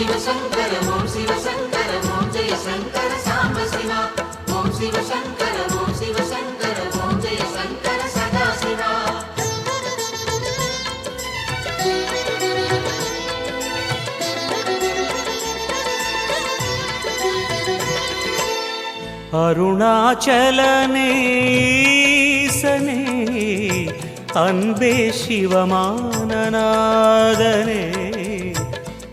சிவசங்கர ஓம் சிவசங்கர ஓம் ஜெய சங்கர அருணாச்சலனேசனே அன்பே சிவமானநாதனே.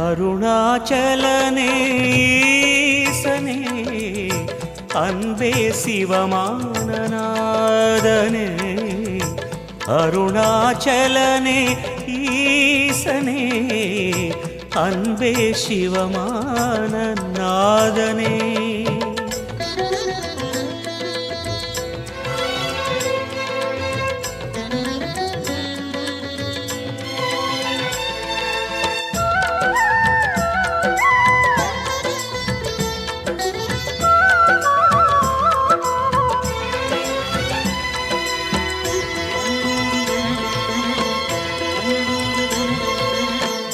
அருணாச்சலனே ஓம் அன்பே சிவமானநாதனே அருணாச்சலனே ஈசனே அன்பே சிவமானநாதனே.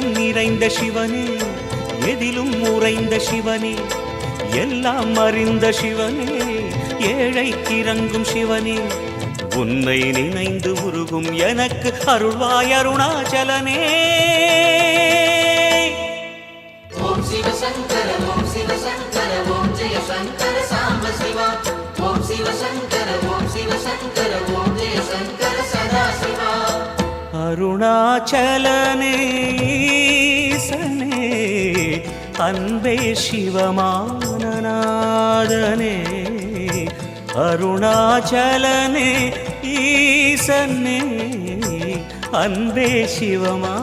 எங்கும் நிறைந்த சிவனே எதிலும் உறைந்த சிவனே எல்லாம் அறிந்த சிவனே ஏழைக்கு இறங்கும் சிவனே. உன்னை நினைந்து உருகும் எனக்கு அருள்வாய் அருணாச்சலனே. ஓம் ஓம் ஓம் சாம்ப சிவா. ஓம் ஓம் ஓம் அருணாச்சலனே. அன்பே சிவமானநாதனே அருணாச்சலனே ஈசன்னே அன்பே சிவமானநாதனே.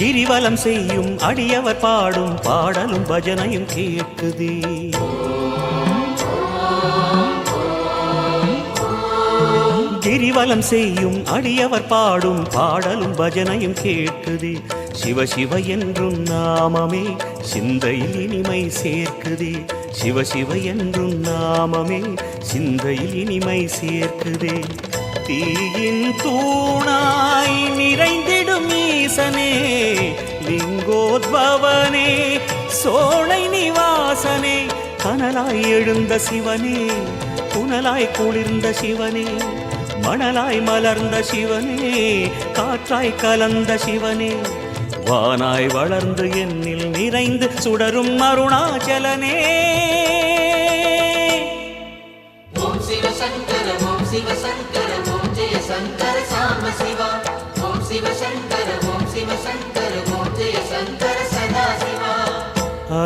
கிரிவலம் செய்யும் அடியவர் பாடும் பாடலும் பஜனையும் கேட்குதே. கிரிவலம் செய்யும் அடியவர் பாடும் பாடலும் பஜனையும் கேட்குதே. சிவ சிவ என்றும் நாமமே சிந்தையில் இனிமை சேர்க்குதே. சிவ சிவ என்றும் நாமமே சிந்தையில் இனிமை சேர்க்குதே. தீயின் தூணாய் நிறைந்திடும் ஈசனே லிங்கோத்பவனே சோலை நிவாசனே கனலாய் எழுந்த சிவனே புனலாய் குளிர்ந்த சிவனே மணலாய் மலர்ந்த சிவனே காற்றாய் கலந்த சிவனே வானாய் வளர்ந்து என்னில் நிறைந்து சுடரும் அருணாச்சலனே.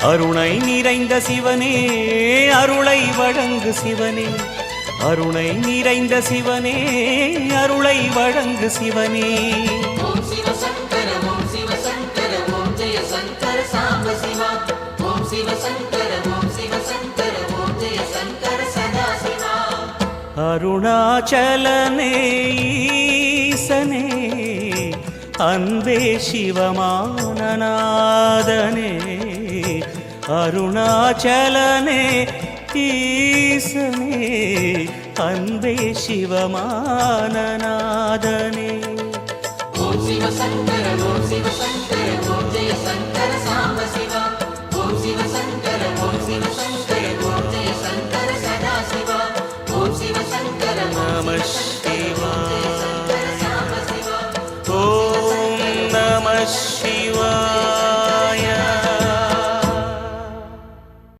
அருணை நிறைந்த சிவனே அருளை வழங்கு சிவனே. அருணை நிறைந்த சிவனே அருளை வழங்கு சிவனே. அருணாச்சலனே ஈசனே அன்பே சிவமானநாதனே. அருணாச்சலனே ஈசனே அன்பே சிவமானநாதனே. ஓம் சிவ சங்கர ஓம் சிவ சங்கர ஓம் ஜெய சங்கர சாம்ப சிவா. ஓம் சிவ சங்கர ஓம் சிவ சங்கர